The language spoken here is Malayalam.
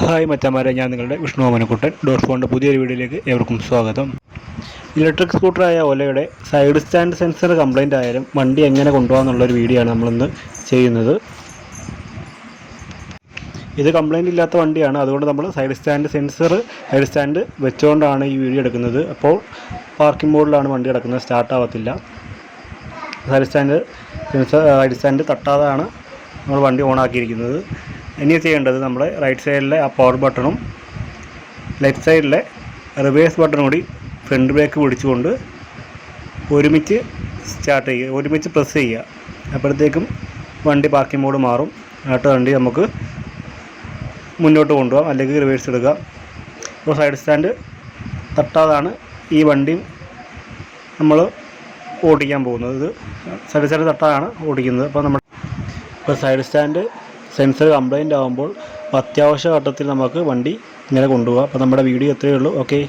ഹായ് മച്ചന്മാരെ ഞാൻ നിങ്ങളുടെ വിഷ്ണു ഓമനക്കുട്ടൻ. ഡോട്ട് ഫോണിന്റെ പുതിയൊരു വീഡിയോയിലേക്ക് ഏവർക്കും സ്വാഗതം. ഇലക്ട്രിക് സ്കൂട്ടറായ ഓലയുടെ സൈഡ് സ്റ്റാൻഡ് സെൻസർ കംപ്ലൈന്റ് ആയാലും വണ്ടി എങ്ങനെ കൊണ്ടുപോകാമെന്നുള്ളൊരു വീഡിയോ ആണ് നമ്മളിന്ന് ചെയ്യുന്നത്. ഇത് കംപ്ലൈന്റ് ഇല്ലാത്ത വണ്ടിയാണ്. അതുകൊണ്ട് നമ്മൾ side stand sensor side stand വെച്ചുകൊണ്ടാണ് ഈ വീഡിയോ എടുക്കുന്നത്. അപ്പോൾ പാർക്കിംഗ് മോഡിലാണ് വണ്ടി കിടക്കുന്നത് സ്റ്റാർട്ട് ആവത്തില്ല. Side stand sensor side stand തട്ടാതാണ് നമ്മൾ വണ്ടി ഓൺ ആക്കിയിരിക്കുന്നത്. ഇനി ചെയ്യേണ്ടത് നമ്മൾ റൈറ്റ് സൈഡിലെ ആ പവർ ബട്ടണും ലെഫ്റ്റ് സൈഡിലെ റിവേഴ്സ് ബട്ടണും കൂടി ഫ്രണ്ട് ബ്രേക്ക് പിടിച്ചുകൊണ്ട് ഒരുമിച്ച് സ്റ്റാർട്ട് ചെയ്യുക ഒരുമിച്ച് പ്രസ് ചെയ്യുക. അപ്പോഴത്തേക്കും വണ്ടി പാർക്കിംഗ് മോഡ് മാറും. ആട്ട വണ്ടി നമുക്ക് മുന്നോട്ട് കൊണ്ടുപോകാം അല്ലെങ്കിൽ റിവേഴ്സ് എടുക്കാം. ഇപ്പോൾ സൈഡ് സ്റ്റാൻഡ് തട്ടാതാണ് ഈ വണ്ടി നമ്മൾ ഓടിക്കാൻ പോകുന്നത്. ഇത് സൈഡ് സ്റ്റാൻഡ് തട്ടാതാണ് ഓടിക്കുന്നത്. അപ്പോൾ നമ്മൾ ഇപ്പോൾ സൈഡ് സ്റ്റാൻഡ് സെൻസർ കംപ്ലൈന്റ് ആകുമ്പോൾ അത്യാവശ്യ ഘട്ടത്തിൽ നമുക്ക് വണ്ടി ഇങ്ങനെ കൊണ്ടുപോകാം. അപ്പോൾ നമ്മുടെ വീഡിയോ എത്രയേ ഉള്ളൂ. ഓക്കെ